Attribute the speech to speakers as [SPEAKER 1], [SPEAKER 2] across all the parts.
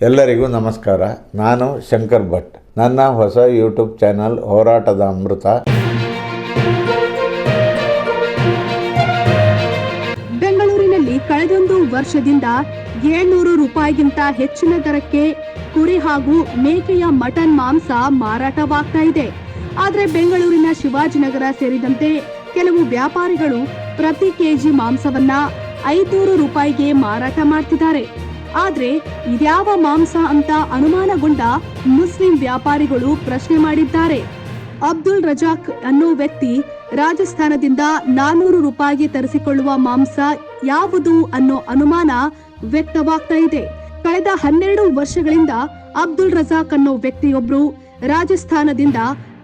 [SPEAKER 1] ಎಲ್ಲರಿಗೂ ನಮಸ್ಕಾರ. ನಾನು ಶಂಕರ್ ಭಟ್. ನನ್ನ ಹೊಸ ಯೂಟ್ಯೂಬ್ ಚಾನಲ್ ಹೋರಾಟದ ಅಮೃತ.
[SPEAKER 2] ಬೆಂಗಳೂರಿನಲ್ಲಿ ಕಳೆದೊಂದು ವರ್ಷದಿಂದ ಏಳ್ನೂರು ರೂಪಾಯಿಗಿಂತ ಹೆಚ್ಚಿನ ದರಕ್ಕೆ ಕುರಿ ಹಾಗೂ ಮೇಕೆಯ ಮಟನ್ ಮಾಂಸ ಮಾರಾಟವಾಗ್ತಾ ಇದೆ. ಆದರೆ ಬೆಂಗಳೂರಿನ ಶಿವಾಜಿನಗರ ಸೇರಿದಂತೆ ಕೆಲವು ವ್ಯಾಪಾರಿಗಳು ಪ್ರತಿ ಕೆಜಿ ಮಾಂಸವನ್ನ ಐದುನೂರು ರೂಪಾಯಿಗೆ ಮಾರಾಟ ಮಾಡ್ತಿದ್ದಾರೆ. ಆದ್ರೆ ಇದ್ಯಾವ ಮಾಂಸ ಅಂತ ಅನುಮಾನಗೊಂಡ ಮುಸ್ಲಿಂ ವ್ಯಾಪಾರಿಗಳು ಪ್ರಶ್ನೆ ಮಾಡಿದ್ದಾರೆ. ಅಬ್ದುಲ್ ರಜಾಕ್ ಅನ್ನೋ ವ್ಯಕ್ತಿ ರಾಜಸ್ಥಾನದಿಂದ ನಾನೂರು ರೂಪಾಯಿಗೆ ತರಿಸಿಕೊಳ್ಳುವ ಮಾಂಸ ಯಾವುದು ಅನ್ನೋ ಅನುಮಾನ ವ್ಯಕ್ತವಾಗ್ತಾ ಇದೆ. ಕಳೆದ ಹನ್ನೆರಡು ವರ್ಷಗಳಿಂದ ಅಬ್ದುಲ್ ರಜಾಕ್ ಅನ್ನೋ ವ್ಯಕ್ತಿಯೊಬ್ರು ರಾಜಸ್ಥಾನದಿಂದ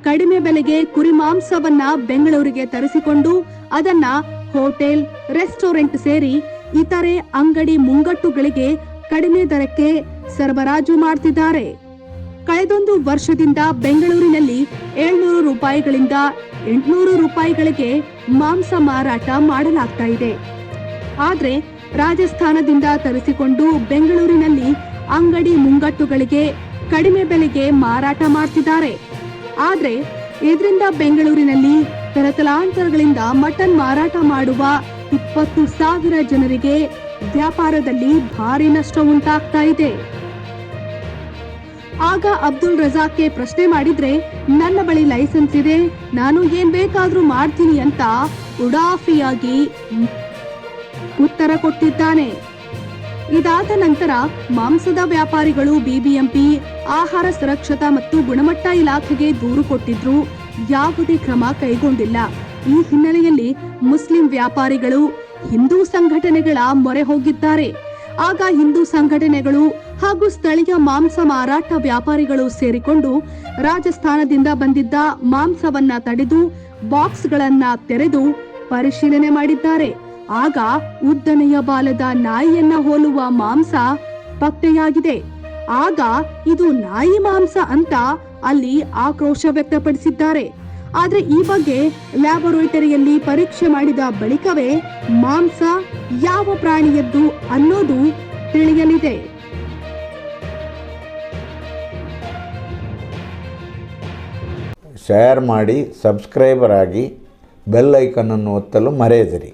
[SPEAKER 2] ಕಡಿಮೆ ಬೆಲೆಗೆ ಕುರಿ ಮಾಂಸವನ್ನ ಬೆಂಗಳೂರಿಗೆ ತರಿಸಿಕೊಂಡು ಅದನ್ನ ಹೋಟೆಲ್, ರೆಸ್ಟೋರೆಂಟ್ ಸೇರಿ ಇತರೆ ಅಂಗಡಿ ಮುಂಗಟ್ಟುಗಳಿಗೆ ಕಡಿಮೆ ದರಕ್ಕೆ ಸರಬರಾಜು ಮಾಡ್ತಿದ್ದಾರೆ. ಕಳೆದೊಂದು ವರ್ಷದಿಂದ ಬೆಂಗಳೂರಿನಲ್ಲಿ ಏಳ್ನೂರು ರೂಪಾಯಿಗಳಿಂದ ಎಂಟುನೂರು ರೂಪಾಯಿಗಳಿಗೆ ಮಾಂಸ ಮಾರಾಟ ಮಾಡಲಾಗ್ತಾ ಇದೆ. ಆದ್ರೆ ರಾಜಸ್ಥಾನದಿಂದ ತರಿಸಿಕೊಂಡು ಬೆಂಗಳೂರಿನಲ್ಲಿ ಅಂಗಡಿ ಮುಂಗಟ್ಟುಗಳಿಗೆ ಕಡಿಮೆ ಬೆಲೆಗೆ ಮಾರಾಟ ಮಾಡ್ತಿದ್ದಾರೆ. ಆದರೆ ಇದರಿಂದ ಬೆಂಗಳೂರಿನಲ್ಲಿ ತರತಲಾಂತರಗಳಿಂದ ಮಟನ್ ಮಾರಾಟ ಮಾಡುವ ಇಪ್ಪತ್ತು ಸಾವಿರ ಜನರಿಗೆ ವ್ಯಾಪಾರದಲ್ಲಿ ಭಾರಿ ನಷ್ಟ ಉಂಟಾಗ್ತಾ ಇದೆ. ಆಗ ಅಬ್ದುಲ್ ರಜಾಕ್ಗೆ ಪ್ರಶ್ನೆ ಮಾಡಿದ್ರೆ, ನನ್ನ ಬಳಿ ಲೈಸೆನ್ಸ್ ಇದೆ, ನಾನು ಏನ್ ಬೇಕಾದ್ರೂ ಮಾಡ್ತೀನಿ ಅಂತ ಉಡಾಫಿಯಾಗಿ ಉತ್ತರ ಕೊಟ್ಟಿದ್ದಾನೆ. ಇದಾದ ನಂತರ ಮಾಂಸದ ವ್ಯಾಪಾರಿಗಳು ಬಿಬಿಎಂಪಿ, ಆಹಾರ ಸುರಕ್ಷತಾ ಮತ್ತು ಗುಣಮಟ್ಟ ಇಲಾಖೆಗೆ ದೂರು ಕೊಟ್ಟಿದ್ರು. ಯಾವುದೇ ಕ್ರಮ ಕೈಗೊಂಡಿಲ್ಲ. ಈ ಹಿನ್ನೆಲೆಯಲ್ಲಿ ಮುಸ್ಲಿಂ ವ್ಯಾಪಾರಿಗಳು ಹಿಂದೂ ಸಂಘಟನೆಗಳ ಮೊರೆ ಹೋಗಿದ್ದಾರೆ. ಆಗ ಹಿಂದೂ ಸಂಘಟನೆಗಳು ಹಾಗೂ ಸ್ಥಳೀಯ ಮಾಂಸ ಮಾರಾಟ ವ್ಯಾಪಾರಿಗಳು ಸೇರಿಕೊಂಡು ರಾಜಸ್ಥಾನದಿಂದ ಬಂದಿದ್ದ ಮಾಂಸವನ್ನ ತಡೆದು ಬಾಕ್ಸ್ಗಳನ್ನ ತೆರೆದು ಪರಿಶೀಲನೆ ಮಾಡಿದ್ದಾರೆ. ಆಗ ಉದ್ದನೆಯ ಬಾಲದ ನಾಯಿಯನ್ನ ಹೋಲುವ ಮಾಂಸ ಪತ್ತೆಯಾಗಿದೆ. ಆಗ ಇದು ನಾಯಿ ಮಾಂಸ ಅಂತ ಅಲ್ಲಿ ಆಕ್ರೋಶ ವ್ಯಕ್ತಪಡಿಸಿದ್ದಾರೆ. ಆದ್ರೆ ಈ ಬಗ್ಗೆ ಲ್ಯಾಬೊರೇಟರಿಯಲ್ಲಿ ಪರೀಕ್ಷೆ ಮಾಡಿದ ಬಳಿಕವೇ ಮಾಂಸ ಯಾವ ಪ್ರಾಣಿಯದ್ದು ಅನ್ನೋದು ತಿಳಿಯಲಿದೆ.
[SPEAKER 1] ಶೇರ್ ಮಾಡಿ ಸಬ್ಸ್ಕ್ರೈಬರ್ ಆಗಿ ಬೆಲ್ ಐಕನನ್ನು ಒತ್ತಲು ಮರೆಯದಿರಿ.